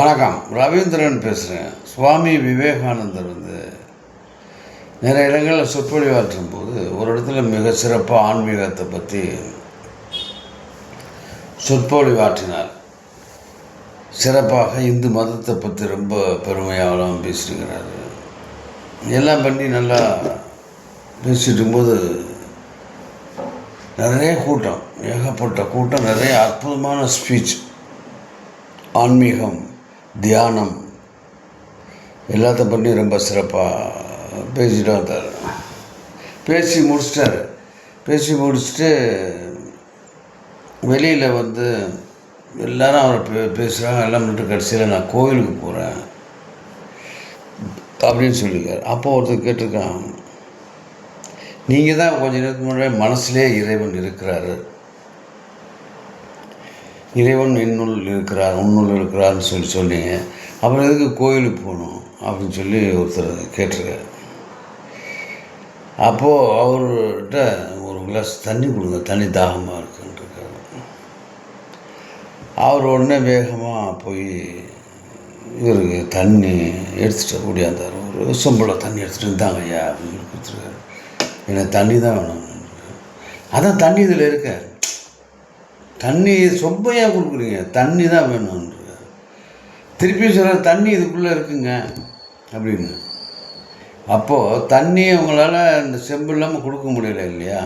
வணக்கம். ரவீந்திரன் பேசுகிறேன் சுவாமி விவேகானந்தர் வந்து நிறைய இடங்களில் சொற்பொழிவாற்றும் போது ஒரு இடத்துல மிக சிறப்பாக ஆன்மீகத்தை பற்றி சொற்பொழிவாற்றினார். சிறப்பாக இந்து மதத்தை பற்றி ரொம்ப பெருமையாகலாம் பேசியிருக்கிறார். எல்லாம் பண்ணி நல்லா பேசிட்டு இருக்கும்போது நிறைய கூட்டம் ஏகப்பட்ட கூட்டம் நிறைய அற்புதமான ஸ்பீச் ஆன்மீகம் தியானம். எல்லாத்த பண்ணி ரொம்ப சிறப்பாக பேசிட்டு வந்தார். பேசி முடிச்சிட்டாரு. பேசி முடிச்சுட்டு வெளியில் வந்து எல்லாரும் அவரை பே பேசுகிறாங்க எல்லாம் பண்ணிட்டு கடைசியில் நான் கோவிலுக்கு போகிறேன் அப்படின்னு சொல்லியிருக்காரு. அப்போ ஒருத்தர் கேட்டிருக்கான் நீங்கள் தான் கொஞ்ச நேரத்துக்கு முன்னாடி மனசுலேயே இறைவன் இருக்கிறாரு. இறைவன் என்னுள் இருக்கிறார் உன்னுள் இருக்கிறார்னு சொல்லி சொன்னீங்க. அப்புறம் எதுக்கு கோயிலுக்கு போகணும் அப்படின்னு சொல்லி ஒருத்தர் கேட்டிருக்காரு. அப்போது அவர்கிட்ட ஒரு கிளாஸ் தண்ணி கொடுங்க தண்ணி தாகமாக இருக்குன்ட்டுருக்காரு அவர் உடனே வேகமாக போய் இவருக்கு தண்ணி எடுத்துகிட்டு முடியாந்தார் ஒரு சொம்பில் தண்ணி எடுத்துகிட்டு இருந்தாங்க ஐயா அப்படின்னு சொல்லி கொடுத்துருக்காரு. எனக்கு தண்ணி தான் வேணும். அதான் தண்ணி இதில் இருக்கேன் தண்ணி சொப்பையாக கொடுக்குறீங்க. தண்ணி தான் வேணும்ன்ற. திருப்பி சொல்கிற தண்ணி இதுக்குள்ளே இருக்குங்க அப்படின்னு. அப்போது தண்ணி அவங்களால இந்த செம்பு இல்லாமல் கொடுக்க முடியல இல்லையா?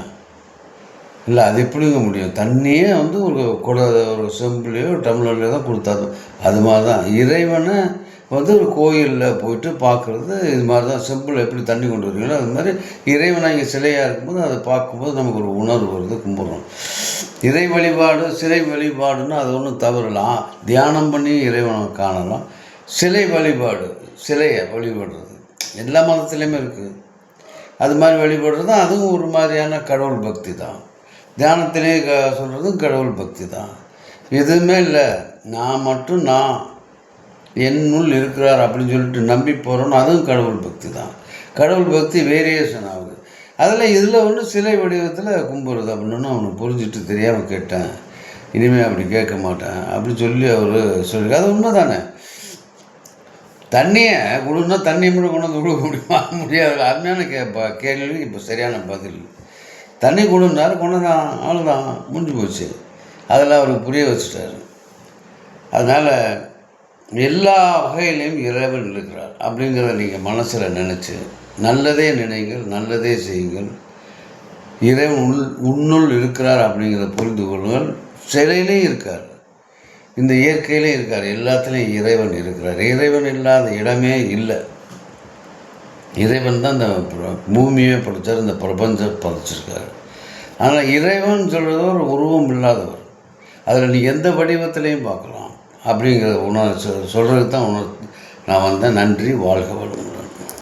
இல்லை அது எப்படிங்க முடியும்? தண்ணியே வந்து ஒரு குட ஒரு செம்புலேயோ டம்ளர்லையோ தான் கொடுத்தாது அது மாதிரி தான். இறைவனை வந்து ஒரு கோயிலில் போயிட்டு பார்க்குறது இது மாதிரி தான். செம்பில் எப்படி தண்ணி கொண்டு வருவீங்களோ அது மாதிரி இறைவனை இங்கே சிலையாக இருக்கும்போது அதை பார்க்கும்போது நமக்கு ஒரு உணர்வு வருது கும்பிட்றோம். இறை வழிபாடு சிலை வழிபாடுன்னு அது ஒன்றும் தவறலாம் தியானம் பண்ணி இறைவனை காணலாம். சிலை வழிபாடு சிலையை வழிபடுறது. எல்லா மதத்துலேயுமே இருக்குது. அது மாதிரி வழிபடுறது அதுவும் ஒரு மாதிரியான கடவுள் பக்தி தான். தியானத்திலே க சொல்கிறதும் கடவுள் பக்தி தான். எதுவுமே இல்லை. நான் மட்டும் நான் என்னுள் இருக்கிறார் அப்படின்னு சொல்லிட்டு நம்பி போகிறோன்னு அதுவும் கடவுள் பக்தி தான். கடவுள் பக்தி வேரியேஷன் ஆகுது. அதில் இதில் ஒன்று சிலை வடிவத்தில் கும்பிட்றது அப்படின்னு அவனுக்கு புரிஞ்சுட்டு தெரியாமல் கேட்டேன். இனிமேல் அப்படி கேட்க மாட்டேன். அப்படி சொல்லி அவர் சொல்லி அது உண்மை தானே தண்ணியை கொடுன்னா தண்ணியை மட்டும் கொண்டு வந்து கொடுக்க முடியுமா? முடியாது. அருமையான கேப்பா கேள்வி. இப்போ சரியான பதில். தண்ணி கொடுன்னாரு கொண்டு தான் அவ்வளோதான் முடிஞ்சு போச்சு. அதெல்லாம் அவருக்கு புரிய வச்சுட்டாரு. அதனால் எல்லா வகையிலையும் இறைவன் இருக்கிறார் அப்படிங்கிறத நீங்கள் மனசில் நினச்சி நல்லதே நினைங்கள் நல்லதே செய்யுங்கள். இறைவன் உள் உன்னுள் இருக்கிறார் அப்படிங்கிறத புரிந்து கொள்ளுங்கள். சிலையிலையும் இருக்கார். இந்த இயற்கையிலே இருக்கார். எல்லாத்துலேயும் இறைவன் இருக்கிறார். இறைவன் இல்லாத இடமே இல்லை. இறைவன் தான் இந்த பிர- பூமியை படைச்சார் இந்த பிரபஞ்சம் படைச்சிருக்காரு. ஆனால் இறைவன் சொல்கிறது ஒரு உருவம் இல்லாதவர். அதில் நீ எந்த வடிவத்திலையும் பார்க்கலாம். அப்படிங்கிறத உணர் சொல்கிறது தான் உணர் நான் வந்தேன். நன்றி வாழ்க வளமுடன்.